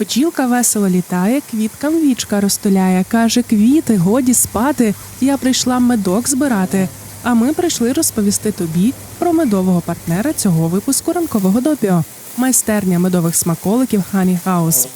Бджілка весело літає, квіткам вічка розтуляє. Каже, квіти, годі спати. Я прийшла медок збирати. А ми прийшли розповісти тобі про медового партнера цього випуску ранкового допіо майстерня медових смаколиків Honey House.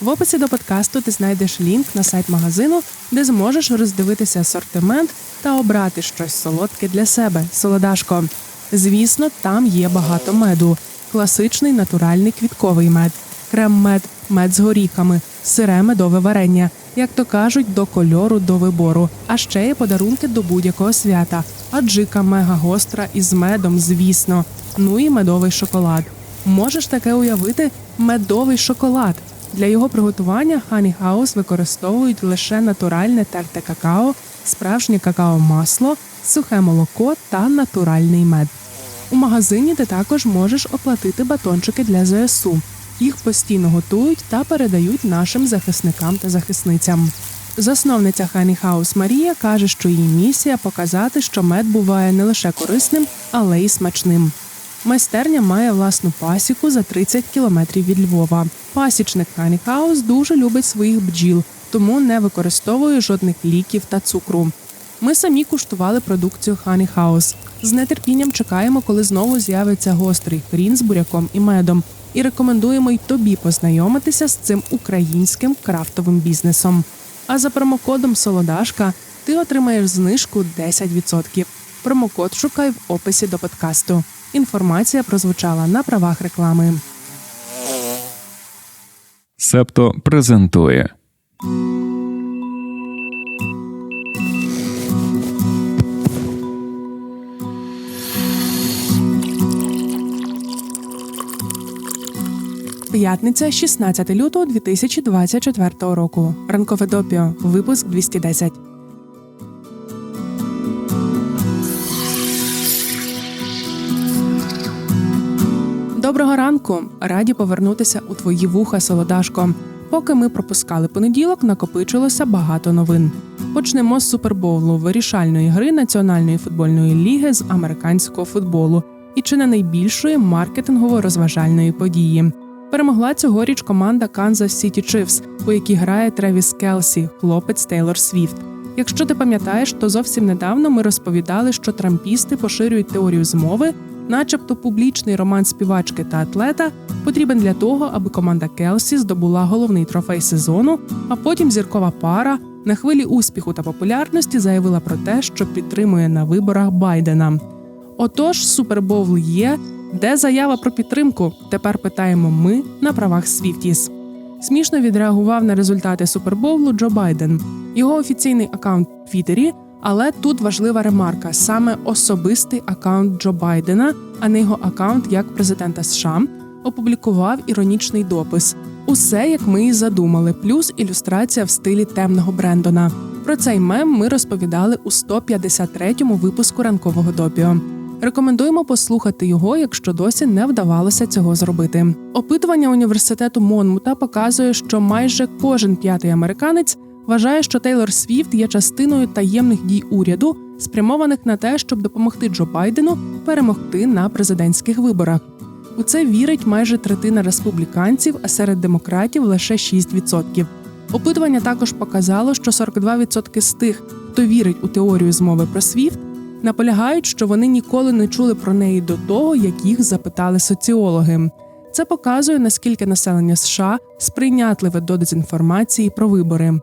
В описі до подкасту ти знайдеш лінк на сайт магазину, де зможеш роздивитися асортимент та обрати щось солодке для себе, солодашко. Звісно, там є багато меду: класичний натуральний квітковий мед, крем-мед, мед з горіхами, сире медове варення, як то кажуть, до кольору до вибору. А ще є подарунки до будь-якого свята. Аджика мега гостра із медом, звісно. Ну і медовий шоколад. Можеш таке уявити медовий шоколад. Для його приготування Honey House використовують лише натуральне терте какао, справжнє какао-масло, сухе молоко та натуральний мед. У магазині ти також можеш оплатити батончики для ЗСУ. Їх постійно готують та передають нашим захисникам та захисницям. Засновниця Honey House Марія каже, що її місія показати, що мед буває не лише корисним, але й смачним. Майстерня має власну пасіку за 30 кілометрів від Львова. Пасічник Honey House дуже любить своїх бджіл, тому не використовує жодних ліків та цукру. Ми самі куштували продукцію Honey House. З нетерпінням чекаємо, коли знову з'явиться гострий хрін з буряком і медом. І рекомендуємо й тобі познайомитися з цим українським крафтовим бізнесом. А за промокодом Солодашка ти отримаєш знижку 10%. Промокод шукай в описі до подкасту. Інформація прозвучала на правах реклами. Септо презентує П'ятниця, 16 лютого 2024 року. Ранкове допіо. Випуск 210. Доброго ранку! Раді повернутися у твої вуха, солодашко. Поки ми пропускали понеділок, накопичилося багато новин. Почнемо з супербоулу вирішальної гри Національної футбольної ліги з американського футболу і чи не найбільшої маркетингово-розважальної події. Перемогла цьогоріч команда Kansas City Chiefs, у якій грає Тревіс Келсі, хлопець Тейлор Свіфт. Якщо ти пам'ятаєш, то зовсім недавно ми розповідали, що трампісти поширюють теорію змови, начебто публічний роман співачки та атлета потрібен для того, аби команда Келсі здобула головний трофей сезону, а потім зіркова пара на хвилі успіху та популярності заявила про те, що підтримує на виборах Байдена. Отож, супербоул є. Де заява про підтримку? Тепер питаємо ми на правах Свіфтіс. Смішно відреагував на результати супербоулу Джо Байден. Його офіційний акаунт в Твіттері, але тут важлива ремарка: саме особистий акаунт Джо Байдена, а не його акаунт як президента США, опублікував іронічний допис. Усе як ми і задумали, плюс ілюстрація в стилі темного Брендона. Про цей мем ми розповідали у 153-му випуску ранкового допіо. Рекомендуємо послухати його, якщо досі не вдавалося цього зробити. Опитування університету Монмута показує, що майже кожен п'ятий американець вважає, що Тейлор Свіфт є частиною таємних дій уряду, спрямованих на те, щоб допомогти Джо Байдену перемогти на президентських виборах. У це вірить майже третина республіканців, а серед демократів лише 6%. Опитування також показало, що 42% з тих, хто вірить у теорію змови про Свіфт, наполягають, що вони ніколи не чули про неї до того, як їх запитали соціологи. Це показує наскільки населення США сприйнятливе до дезінформації про вибори.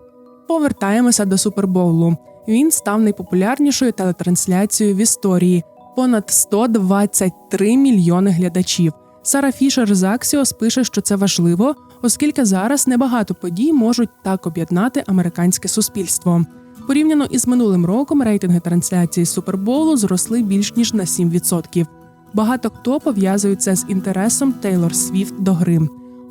Повертаємося до супербоулу. Він став найпопулярнішою телетрансляцією в історії понад 123 мільйони глядачів. Сара Фішер з Axios пише, що це важливо, оскільки зараз небагато подій можуть так об'єднати американське суспільство. Порівняно із минулим роком рейтинги трансляції супербоулу зросли більш ніж на 7%. Багато хто пов'язує це з інтересом Тейлор Свіфт до гри.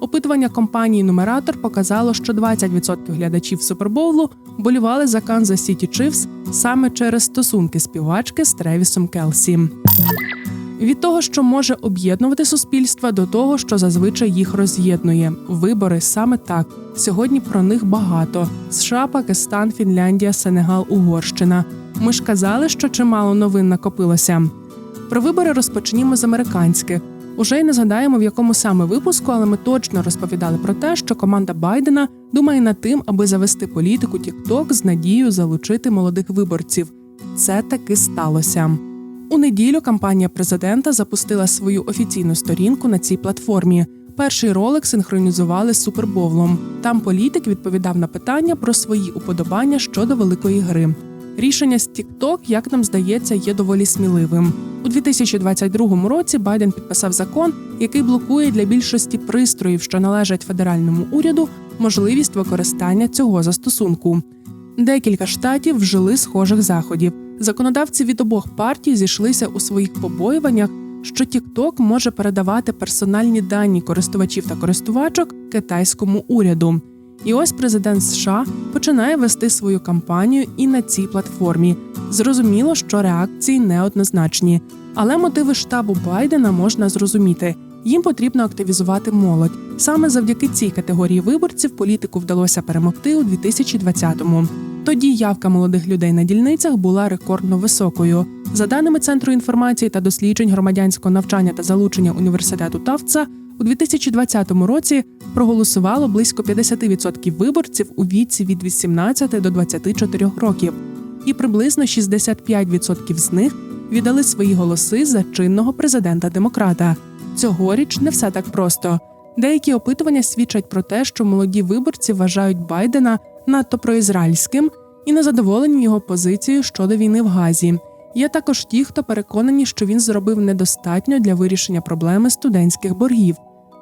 Опитування компанії Нумератор показало, що 20% глядачів супербоулу болівали за Kansas City Chiefs саме через стосунки співачки з Тревісом Келсі. Від того, що може об'єднувати суспільства, до того, що зазвичай їх роз'єднує. Вибори саме так. Сьогодні про них багато: США, Пакистан, Фінляндія, Сенегал, Угорщина. Ми ж казали, що чимало новин накопилося. Про вибори розпочнімо з американських. Уже й не згадаємо, в якому саме випуску, але ми точно розповідали про те, що команда Байдена думає над тим, аби завести політику TikTok з надією залучити молодих виборців. Це таки сталося. У неділю кампанія президента запустила свою офіційну сторінку на цій платформі. Перший ролик синхронізували з супербовлом. Там політик відповідав на питання про свої уподобання щодо великої гри. Рішення з TikTok, як нам здається, є доволі сміливим. У 2022 році Байден підписав закон, який блокує для більшості пристроїв, що належать федеральному уряду, можливість використання цього застосунку. Декілька штатів вжили схожих заходів. Законодавці від обох партій зійшлися у своїх побоюваннях, що TikTok може передавати персональні дані користувачів та користувачок китайському уряду. І ось президент США починає вести свою кампанію і на цій платформі. Зрозуміло, що реакції неоднозначні, але мотиви штабу Байдена можна зрозуміти. Їм потрібно активізувати молодь. Саме завдяки цій категорії виборців політику вдалося перемогти у 2020-му. Тоді явка молодих людей на дільницях була рекордно високою. За даними Центру інформації та досліджень громадянського навчання та залучення університету Тавца, у 2020 році проголосувало близько 50% виборців у віці від 18 до 24 років, і приблизно 65% з них віддали свої голоси за чинного президента демократа. Цьогоріч не все так просто. Деякі опитування свідчать про те, що молоді виборці вважають Байдена надто проізраїльським і незадоволені його позицією щодо війни в Газі. Є також ті, хто переконані, що він зробив недостатньо для вирішення проблеми студентських боргів.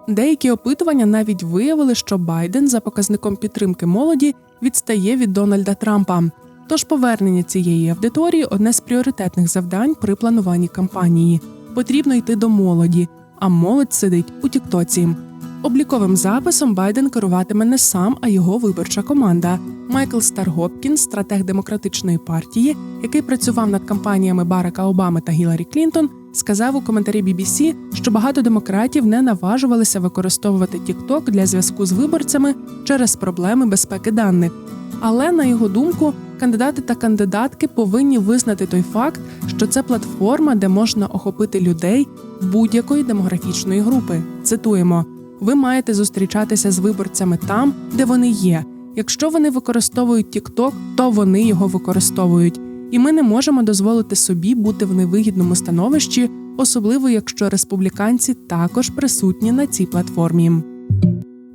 Деякі опитування навіть виявили, що Байден за показником підтримки молоді відстає від Дональда Трампа. Тож повернення цієї аудиторії одне з пріоритетних завдань при плануванні кампанії. Потрібно йти до молоді, а молодь сидить у Тіктоці. Обліковим записом Байден керуватиме не сам, а його виборча команда. Майкл Старгопкін, стратег демократичної партії, який працював над кампаніями Барака Обами та Гіларі Клінтон, сказав у коментарі BBC, що багато демократів не наважувалися використовувати TikTok для зв'язку з виборцями через проблеми безпеки даних. Але на його думку, кандидати та кандидатки повинні визнати той факт, що це платформа, де можна охопити людей будь-якої демографічної групи. Цитуємо: ви маєте зустрічатися з виборцями там, де вони є. Якщо вони використовують TikTok, то вони його використовують, і ми не можемо дозволити собі бути в невигідному становищі, особливо якщо республіканці також присутні на цій платформі.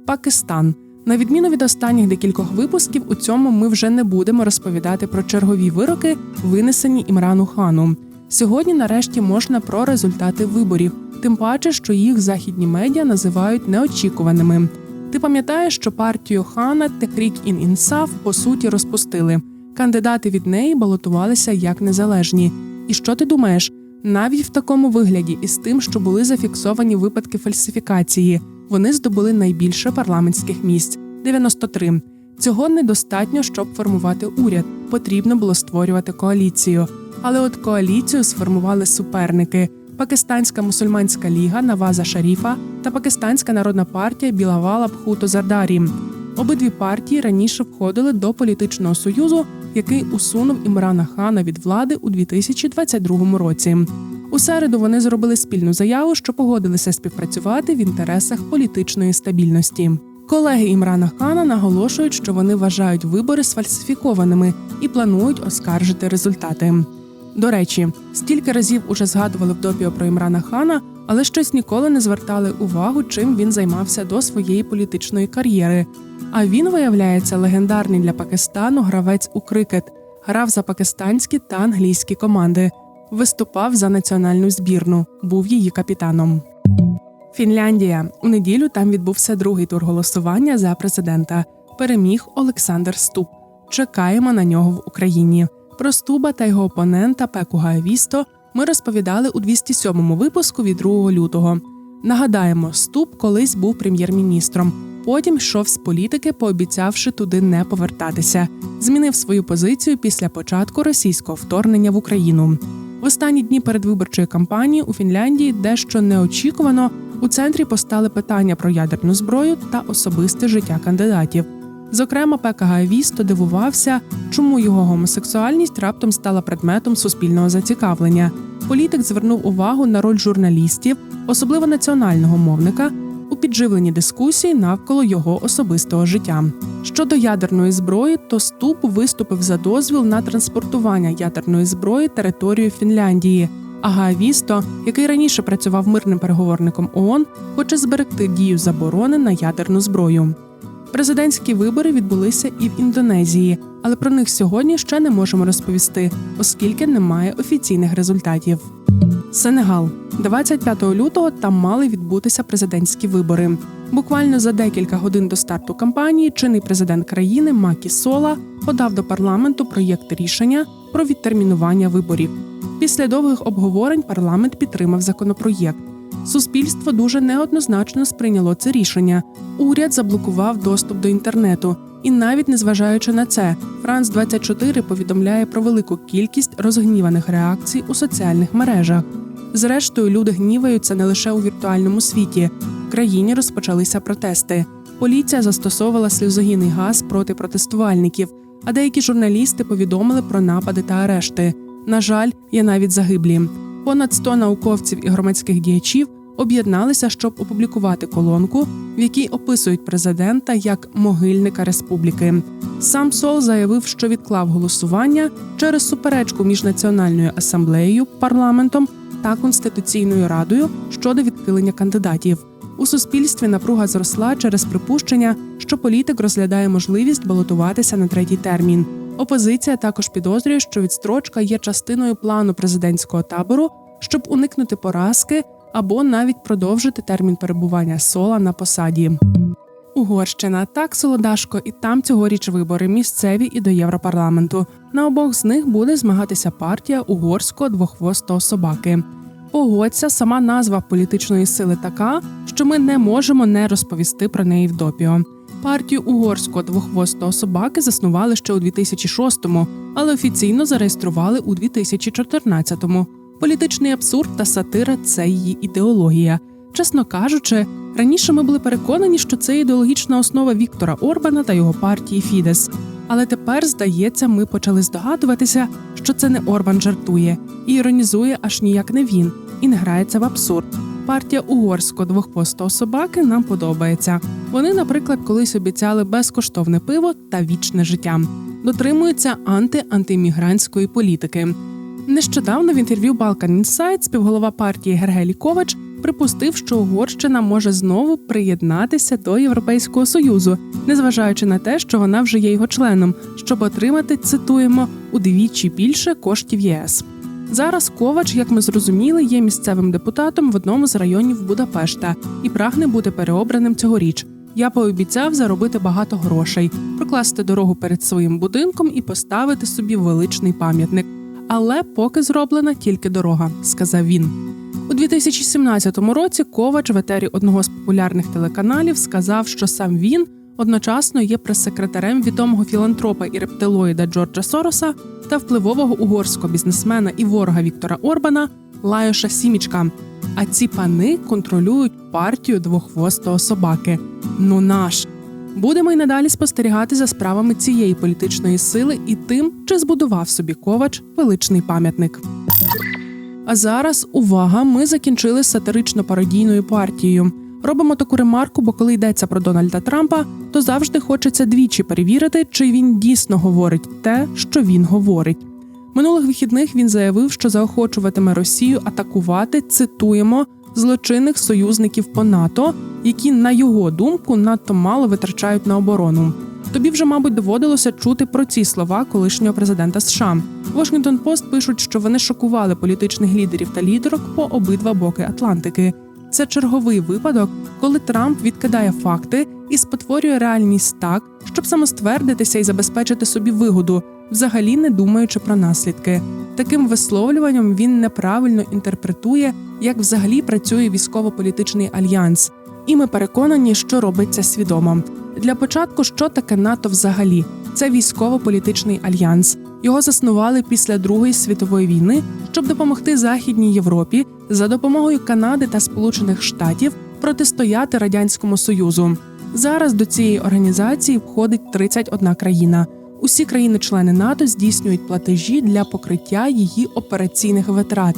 Пакистан. На відміну від останніх декількох випусків, у цьому ми вже не будемо розповідати про чергові вироки, винесені Імрану Хану. Сьогодні, нарешті, можна про результати виборів, тим паче, що їх західні медіа називають неочікуваними. Ти пам'ятаєш, що партію Хана Техрік ін Інсаф по суті розпустили. Кандидати від неї балотувалися як незалежні. І що ти думаєш? Навіть в такому вигляді, із тим, що були зафіксовані випадки фальсифікації, вони здобули найбільше парламентських місць 93. Цього недостатньо, щоб формувати уряд. Потрібно було створювати коаліцію. Але от коаліцію сформували суперники: Пакистанська мусульманська ліга Наваза Шаріфа та Пакистанська народна партія Білавала Бхуто Зардарі. Обидві партії раніше входили до політичного союзу, який усунув Імрана Хана від влади у 2022 році. У середу вони зробили спільну заяву, що погодилися співпрацювати в інтересах політичної стабільності. Колеги Імрана Хана наголошують, що вони вважають вибори сфальсифікованими і планують оскаржити результати. До речі, стільки разів уже згадували в допіо про Імрана Хана, але щось ніколи не звертали увагу, чим він займався до своєї політичної кар'єри. А він, виявляється, легендарний для Пакистану гравець у крикет, грав за пакистанські та англійські команди, виступав за національну збірну, був її капітаном. Фінляндія у неділю там відбувся другий тур голосування за президента. Переміг Олександр Ступ. Чекаємо на нього в Україні. Про Стуба та його опонента Пеку Гаевісто ми розповідали у 207-му випуску від 2 лютого. Нагадаємо, Ступ колись був прем'єр-міністром. Потім йшов з політики, пообіцявши туди не повертатися. Змінив свою позицію після початку російського вторгнення в Україну. В останні дні передвиборчої кампанії у Фінляндії дещо неочікувано у центрі постали питання про ядерну зброю та особисте життя кандидатів. Зокрема, Пека Гаевісто дивувався, чому його гомосексуальність раптом стала предметом суспільного зацікавлення. політик звернув увагу на роль журналістів, особливо національного мовника, у підживленні дискусії навколо його особистого життя. Щодо ядерної зброї, то Ступ виступив за дозвіл на транспортування ядерної зброї територією Фінляндії. А Гаавісто, який раніше працював мирним переговорником ООН, хоче зберегти дію заборони на ядерну зброю. Президентські вибори відбулися і в Індонезії, але про них сьогодні ще не можемо розповісти, оскільки немає офіційних результатів. Сенегал 25 лютого там мали відбутися президентські вибори. Буквально за декілька годин до старту кампанії чинний президент країни Макі Сола подав до парламенту проєкт рішення про відтермінування виборів. Після довгих обговорень парламент підтримав законопроєкт. Суспільство дуже неоднозначно сприйняло це рішення. Уряд заблокував доступ до інтернету. І навіть незважаючи на це, Франс 24 повідомляє про велику кількість розгніваних реакцій у соціальних мережах. Зрештою, люди гніваються не лише у віртуальному світі. В країні розпочалися протести. Поліція застосовувала сльозогінний газ проти протестувальників, а деякі журналісти повідомили про напади та арешти. На жаль, є навіть загиблі. Понад 100 науковців і громадських діячів об'єдналися, щоб опублікувати колонку, в якій описують президента як могильника республіки. Сам Сол заявив, що відклав голосування через суперечку між національною асамблеєю, парламентом та конституційною радою щодо відхилення кандидатів. У суспільстві напруга зросла через припущення, що політик розглядає можливість балотуватися на третій термін. Опозиція також підозрює, що відстрочка є частиною плану президентського табору, щоб уникнути поразки або навіть продовжити термін перебування сола на посаді. Угорщина так солодашко, і там цьогоріч вибори місцеві і до Європарламенту. На обох з них буде змагатися партія угорського двохвостого собаки. Погодься, сама назва політичної сили така, що ми не можемо не розповісти про неї в допіо. Партію угорського двохвостого собаки заснували ще у 2006-му, але офіційно зареєстрували у 2014-му. Політичний абсурд та сатира це її ідеологія. Чесно кажучи, раніше ми були переконані, що це ідеологічна основа Віктора Орбана та його партії Фідес. Але тепер, здається, ми почали здогадуватися, що це не Орбан жартує і іронізує аж ніяк не він, і не грається в абсурд. Партія угорського двохпостого собаки нам подобається. Вони, наприклад, колись обіцяли безкоштовне пиво та вічне життя, дотримуються анти-антимігрантської політики. Нещодавно в інтерв'ю Balkan Insight співголова партії Гергелі Ковач припустив, що Угорщина може знову приєднатися до Європейського союзу, незважаючи на те, що вона вже є його членом, щоб отримати цитуємо удвічі більше коштів ЄС. Зараз Ковач, як ми зрозуміли, є місцевим депутатом в одному з районів Будапешта і прагне бути переобраним цьогоріч. Я пообіцяв заробити багато грошей, прокласти дорогу перед своїм будинком і поставити собі величний пам'ятник. Але поки зроблена тільки дорога, сказав він. У 2017 році Ковач в етері одного з популярних телеканалів сказав, що сам він одночасно є прес-секретарем відомого філантропа і рептилоїда Джорджа Сороса та впливового угорського бізнесмена і ворога Віктора Орбана Лайоша Сімічка. А ці пани контролюють партію двохвостого собаки. Ну наш. Будемо й надалі спостерігати за справами цієї політичної сили і тим, чи збудував собі ковач величний пам'ятник. А зараз увага! Ми закінчили з сатирично-пародійною партією. Робимо таку ремарку, бо коли йдеться про Дональда Трампа, то завжди хочеться двічі перевірити, чи він дійсно говорить те, що він говорить. Минулих вихідних він заявив, що заохочуватиме Росію атакувати цитуємо злочинних союзників по НАТО, які, на його думку, надто мало витрачають на оборону. Тобі вже, мабуть, доводилося чути про ці слова колишнього президента США. Washington Post пишуть, що вони шокували політичних лідерів та лідерок по обидва боки Атлантики. Це черговий випадок, коли Трамп відкидає факти і спотворює реальність так, щоб самоствердитися і забезпечити собі вигоду, взагалі не думаючи про наслідки. Таким висловлюванням він неправильно інтерпретує, як взагалі працює військово-політичний альянс. І ми переконані, що робиться свідомо. Для початку, що таке НАТО взагалі? Це військово-політичний альянс. Його заснували після Другої світової війни, щоб допомогти Західній Європі за допомогою Канади та Сполучених Штатів протистояти радянському союзу. Зараз до цієї організації входить 31 країна. Усі країни-члени НАТО здійснюють платежі для покриття її операційних витрат.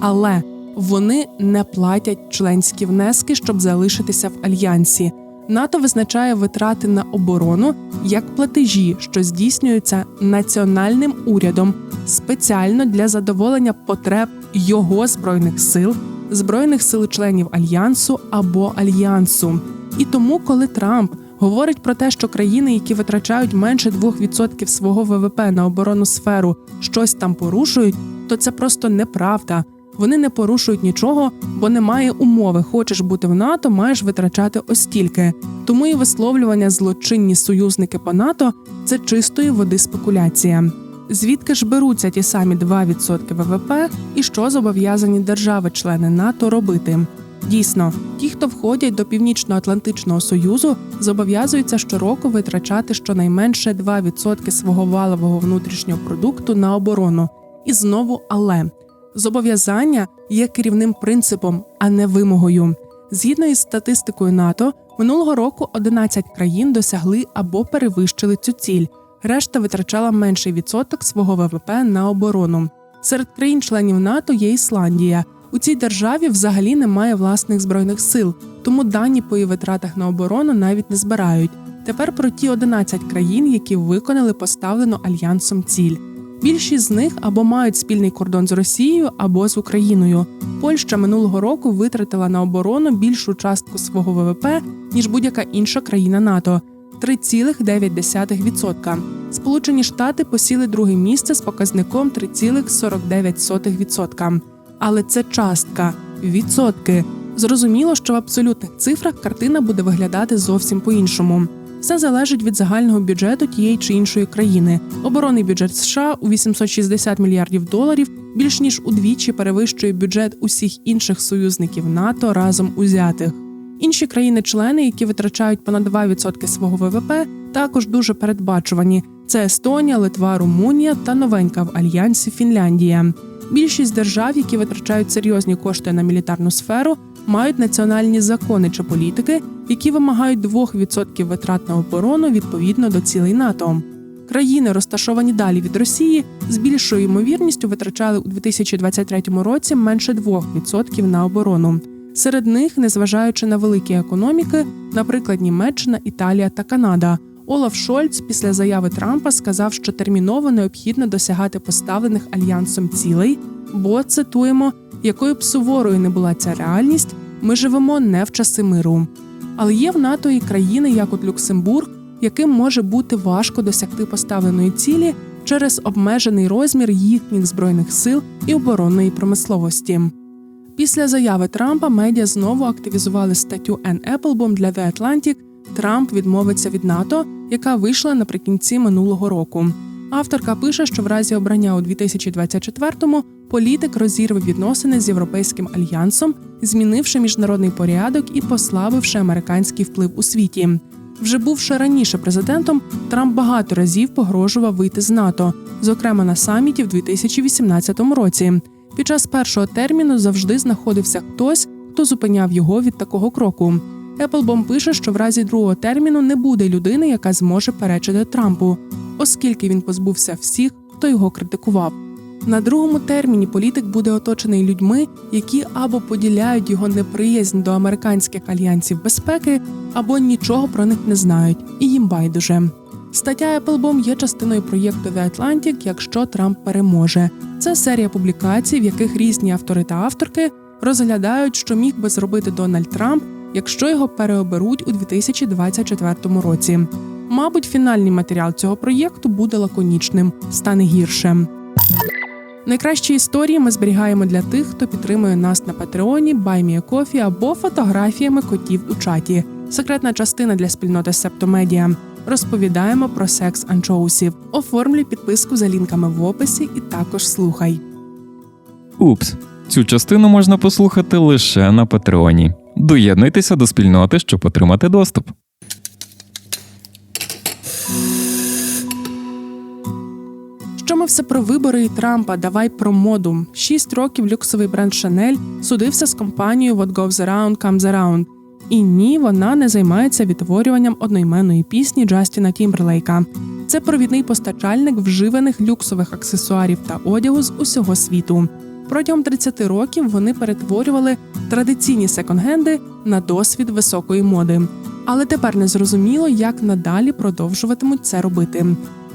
Але вони не платять членські внески, щоб залишитися в альянсі. НАТО визначає витрати на оборону як платежі, що здійснюються національним урядом спеціально для задоволення потреб його збройних сил, збройних сил членів альянсу або альянсу. І тому, коли Трамп говорить про те, що країни, які витрачають менше 2% свого ВВП на оборонну сферу, щось там порушують, то це просто неправда. Вони не порушують нічого, бо немає умови. Хочеш бути в НАТО, маєш витрачати ось стільки. Тому і висловлювання злочинні союзники по НАТО це чистої води спекуляція. Звідки ж беруться ті самі 2% ВВП і що зобов'язані держави-члени НАТО робити? Дійсно, ті, хто входять до Північно-Атлантичного союзу, зобов'язуються щороку витрачати щонайменше 2% свого валового внутрішнього продукту на оборону. І знову але зобов'язання є керівним принципом, а не вимогою. Згідно із статистикою НАТО, минулого року 11 країн досягли або перевищили цю ціль. Решта витрачала менший відсоток свого ВВП на оборону. Серед країн-членів НАТО є Ісландія. У цій державі взагалі немає власних збройних сил, тому дані по її витратах на оборону навіть не збирають. Тепер про ті 11 країн, які виконали поставлену альянсом ціль. Більшість з них або мають спільний кордон з Росією, або з Україною. Польща минулого року витратила на оборону більшу частку свого ВВП ніж будь-яка інша країна НАТО 3,9%. Сполучені Штати посіли друге місце з показником 3,49%. Але це частка відсотки. Zрозуміло, що в абсолютних цифрах картина буде виглядати зовсім по-іншому. Все залежить від загального бюджету тієї чи іншої країни. Оборонний бюджет США у 860 мільярдів доларів більш ніж удвічі перевищує бюджет усіх інших союзників НАТО разом узятих. Інші країни-члени, які витрачають понад 2% свого ВВП, також дуже передбачувані: це Естонія, Литва, Румунія та новенька в альянсі Фінляндія. Більшість держав, які витрачають серйозні кошти на мілітарну сферу, мають національні закони чи політики, які вимагають 2% витрат на оборону відповідно до цілей НАТО. Країни, розташовані далі від Росії, з більшою ймовірністю витрачали у 2023 році менше 2% на оборону. Серед них, незважаючи на великі економіки, наприклад, Німеччина, Італія та Канада. Олаф Шольц після заяви Трампа сказав, що терміново необхідно досягати поставлених альянсом цілей, бо цитуємо, якою б суворою не була ця реальність, ми живемо не в часи миру. Але є в НАТО і країни, як от Люксембург, яким може бути важко досягти поставленої цілі через обмежений розмір їхніх збройних сил і оборонної промисловості. Після заяви Трампа медіа знову активізували статтю Ann Applebaum для The Atlantic Трамп відмовиться від НАТО, яка вийшла наприкінці минулого року. Авторка пише, що в разі обрання у 2024-му політик розірве відносини з європейським альянсом, змінивши міжнародний порядок і послабивши американський вплив у світі. Вже бувши раніше президентом, Трамп багато разів погрожував вийти з НАТО, зокрема на саміті в 2018 році. Під час першого терміну завжди знаходився хтось, хто зупиняв його від такого кроку. Еплбом пише, що в разі другого терміну не буде людини, яка зможе перечити Трампу, оскільки він позбувся всіх, хто його критикував. На другому терміні політик буде оточений людьми, які або поділяють його неприязнь до американських альянсів безпеки, або нічого про них не знають, і їм байдуже. Стаття Applebaum є частиною проєкту The Atlantic, якщо Трамп переможе. Це серія публікацій, в яких різні автори та авторки розглядають, що міг би зробити Дональд Трамп, якщо його переоберуть у 2024 році. Мабуть, фінальний матеріал цього проєкту буде лаконічним, стане гірше. Найкращі історії ми зберігаємо для тих, хто підтримує нас на Патреоні, Баймієкофі або фотографіями котів у чаті. Секретна частина для спільноти Септомедіа. Розповідаємо про секс анчоусів. Оформлюй підписку за лінками в описі і також слухай. Упс, цю частину можна послухати лише на Патреоні. Доєднуйтеся до спільноти, щоб отримати доступ. Що ми все про вибори і Трампа? Давай про моду. Шість років люксовий бренд Chanel судився з компанією What Goes Around Comes Around. І ні, вона не займається відтворюванням одноіменної пісні Джастіна Тімберлейка. Це провідний постачальник вживаних люксових аксесуарів та одягу з усього світу. Протягом 30 років вони перетворювали традиційні секонд-хенди на досвід високої моди. Але тепер не зрозуміло, як надалі продовжуватимуть це робити.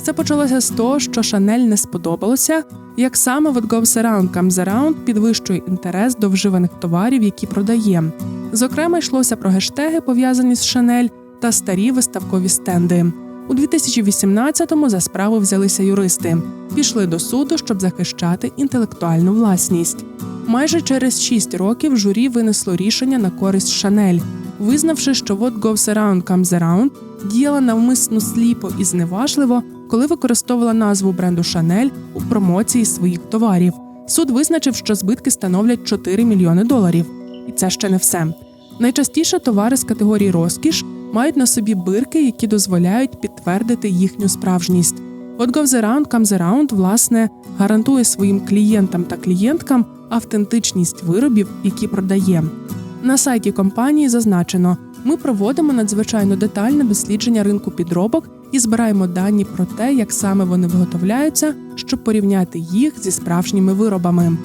Це почалося з того, що Шанель не сподобалося, як саме What Goes Around Comes Around підвищує інтерес до вживаних товарів, які продає. Зокрема, йшлося про гештеги, пов'язані з Шанель та старі виставкові стенди. У 2018-му за справу взялися юристи, пішли до суду, щоб захищати інтелектуальну власність. Майже через 6 років журі винесло рішення на користь Шанель, визнавши, що What Goes Around Comes Around діяла навмисно сліпо і зневажливо, коли використовувала назву бренду Шанель у промоції своїх товарів. Суд визначив, що збитки становлять 4 мільйони доларів. І це ще не все. Найчастіше товари з категорії розкіш мають на собі бирки, які дозволяють підтвердити їхню справжність. What Goes Around Comes Around, власне, гарантує своїм клієнтам та клієнткам автентичність виробів, які продає. На сайті компанії зазначено: ми проводимо надзвичайно детальне дослідження ринку підробок і збираємо дані про те, як саме вони виготовляються, щоб порівняти їх зі справжніми виробами.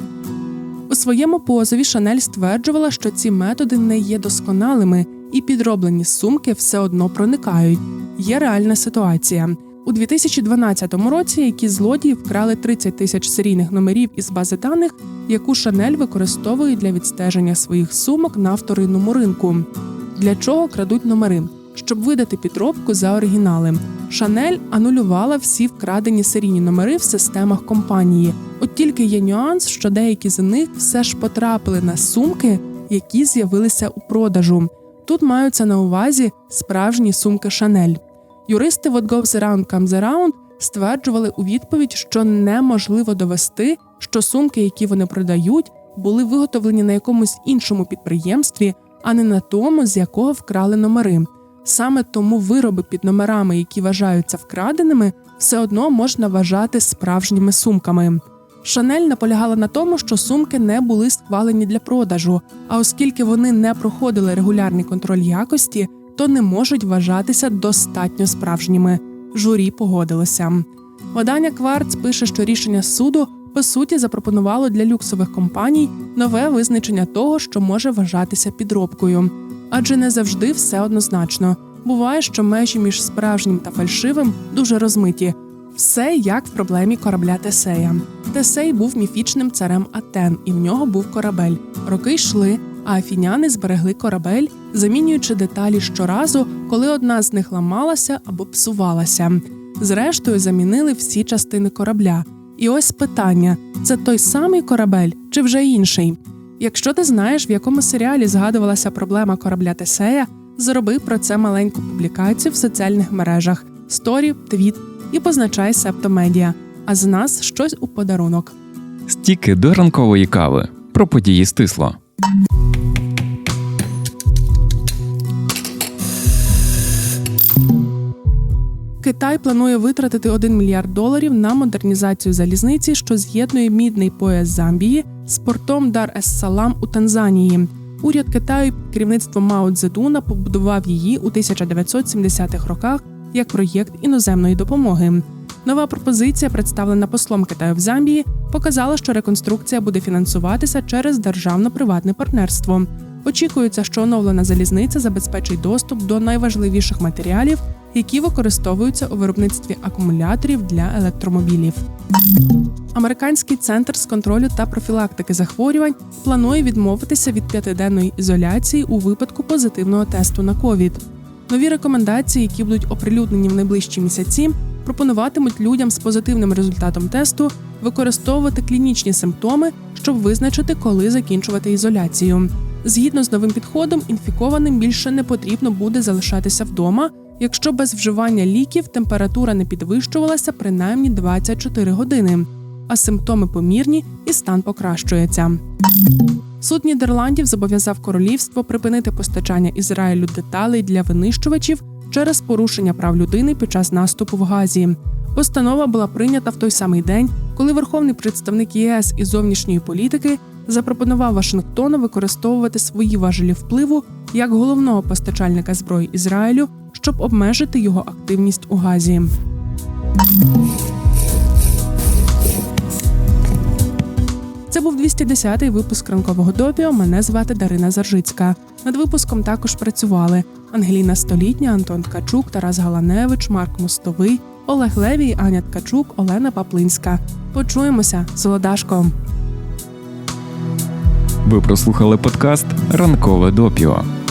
У своєму позові Шанель стверджувала, що ці методи не є досконалими, і підроблені сумки все одно проникають. Є реальна ситуація. У 2012 році які злодії вкрали 30 тисяч серійних номерів із бази даних, яку Шанель використовує для відстеження своїх сумок на вторинному ринку. Для чого крадуть номери? Щоб видати підробку за оригінали. Шанель анулювала всі вкрадені серійні номери в системах компанії. От тільки є нюанс, що деякі з них все ж потрапили на сумки, які з'явилися у продажу. Тут маються на увазі справжні сумки Шанель. Юристи What Goes Around Comes Around стверджували у відповідь, що неможливо довести, що сумки, які вони продають, були виготовлені на якомусь іншому підприємстві, а не на тому, з якого вкрали номери. Саме тому вироби під номерами, які вважаються вкраденими, все одно можна вважати справжніми сумками. Шанель наполягала на тому, що сумки не були схвалені для продажу, а оскільки вони не проходили регулярний контроль якості, то не можуть вважатися достатньо справжніми. Журі погодилося. Видання Кварц пише, що рішення суду по суті запропонувало для люксових компаній нове визначення того, що може вважатися підробкою. Адже не завжди все однозначно. Буває, що межі між справжнім та фальшивим дуже розмиті. Все як в проблемі корабля Тесея. Тесей був міфічним царем Атен, і в нього був корабель. Роки йшли, а афіняни зберегли корабель, замінюючи деталі щоразу, коли одна з них ламалася або псувалася. Зрештою, замінили всі частини корабля. І ось питання: це той самий корабель чи вже інший? Якщо ти знаєш, в якому серіалі згадувалася проблема корабля Тесея, зроби про це маленьку публікацію в соціальних мережах, сторі, твіт і позначай Септомедіа. А з нас щось у подарунок. Стіки до ранкової кави. Про події стисло. Китай планує витратити 1 мільярд доларів на модернізацію залізниці, що з'єднує мідний пояс Замбії з портом Дар ес Салам у Танзанії. Уряд Китаю під керівництвом Мао Цзедуна побудував її у 1970-х роках як проєкт іноземної допомоги. Нова пропозиція, представлена послом Китаю в Замбії, показала, що реконструкція буде фінансуватися через державно-приватне партнерство. Очікується, що оновлена залізниця забезпечить доступ до найважливіших матеріалів, які використовуються у виробництві акумуляторів для електромобілів. Американський центр з контролю та профілактики захворювань планує відмовитися від п'ятиденної ізоляції у випадку позитивного тесту на ковід. Нові рекомендації, які будуть оприлюднені в найближчі місяці, пропонуватимуть людям з позитивним результатом тесту використовувати клінічні симптоми, щоб визначити, коли закінчувати ізоляцію. Згідно з новим підходом, інфікованим більше не потрібно буде залишатися вдома, якщо без вживання ліків температура не підвищувалася принаймні 24 години, а симптоми помірні і стан покращується. Суд Нідерландів зобов'язав королівство припинити постачання Ізраїлю деталей для винищувачів через порушення прав людини під час наступу в Газі. Постанова була прийнята в той самий день, коли верховний представник ЄС із зовнішньої політики запропонував Вашингтону використовувати свої важелі впливу як головного постачальника зброї Ізраїлю, щоб обмежити його активність у Газі. Це був 210-й випуск ранкового допіо. Мене звати Дарина Заржицька. Над випуском також працювали Ангеліна Столітня, Антон Ткачук, Тарас Галаневич, Марк Мостовий, Олег Левій, Аня Ткачук, Олена Паплинська. Почуємося, Солодашко. Ви прослухали подкаст Ранкове допіо.